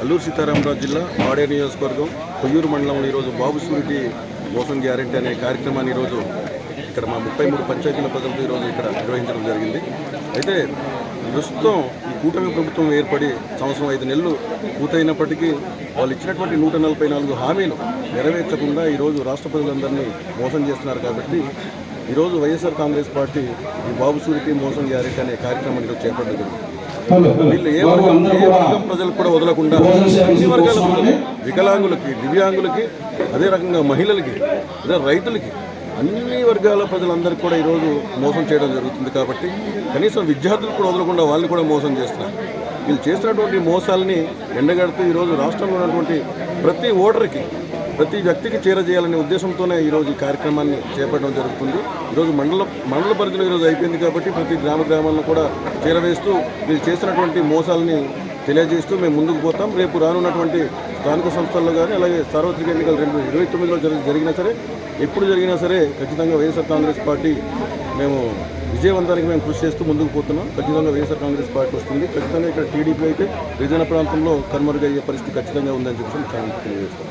అల్లూరు సీతారామరాజు జిల్లా పాడేరు నియోజకవర్గం కొయ్యూరు మండలంలో ఈరోజు బాబు సూరిటీ మోసం గ్యారెంటీ అనే కార్యక్రమాన్ని ఈరోజు ఇక్కడ మా ముప్పై మూడు పంచాయతీల ప్రజలతో ఈరోజు ఇక్కడ నిర్వహించడం జరిగింది. అయితే ప్రస్తుతం ఈ కూటమి ప్రభుత్వం ఏర్పడి సంవత్సరం ఐదు నెలలు పూర్తయినప్పటికీ వాళ్ళు ఇచ్చినటువంటి నూట నలభై నాలుగు హామీలు నెరవేర్చకుండా ఈరోజు రాష్ట్ర ప్రజలందరినీ మోసం చేస్తున్నారు కాబట్టి ఈరోజు వైఎస్ఆర్ కాంగ్రెస్ పార్టీ ఈ బాబు సూరికి మోసం గ్యారెంటీ అనే కార్యక్రమాన్ని ఈరోజు చేపట్టడం వీళ్ళు ఏ వర్గం ఏ వర్గం ప్రజలకు కూడా వదలకుండా అన్ని వర్గాల ప్రజలు వికలాంగులకి దివ్యాంగులకి అదే రకంగా మహిళలకి అదే రైతులకి అన్ని వర్గాల ప్రజలందరికీ కూడా ఈరోజు మోసం చేయడం జరుగుతుంది కాబట్టి కనీసం విద్యార్థులు కూడా వదలకుండా వాళ్ళని కూడా మోసం చేస్తున్నారు. వీళ్ళు చేసినటువంటి మోసాలని ఎండగడుతూ ఈరోజు రాష్ట్రంలో ఉన్నటువంటి ప్రతి ఓటర్కి ప్రతి వ్యక్తికి చేరజేయాలనే ఉద్దేశంతోనే ఈరోజు ఈ కార్యక్రమాన్ని చేపట్టడం జరుగుతుంది. ఈరోజు మండల మండల పరిధిలో ఈరోజు అయిపోయింది కాబట్టి ప్రతి గ్రామ గ్రామాలను కూడా చేరవేస్తూ మీరు చేసినటువంటి మోసాలని తెలియజేస్తూ మేము ముందుకు పోతాం. రేపు రానున్నటువంటి స్థానిక సంస్థల్లో కానీ అలాగే సార్వత్రిక ఎన్నికలు రెండు ఇరవై తొమ్మిదిలో జరిగినా సరే ఎప్పుడు జరిగినా సరే ఖచ్చితంగా వైఎస్ఆర్ కాంగ్రెస్ పార్టీ మేము విజయవంతానికి మేము కృషి చేస్తూ ముందుకు పోతున్నాం. ఖచ్చితంగా వైఎస్ఆర్ కాంగ్రెస్ పార్టీ వస్తుంది. ఖచ్చితంగా ఇక్కడ టీడీపీ అయితే గిరిజన ప్రాంతంలో కనుమరుగయ్యే పరిస్థితి ఖచ్చితంగా ఉందని చెప్పి తెలియజేస్తాం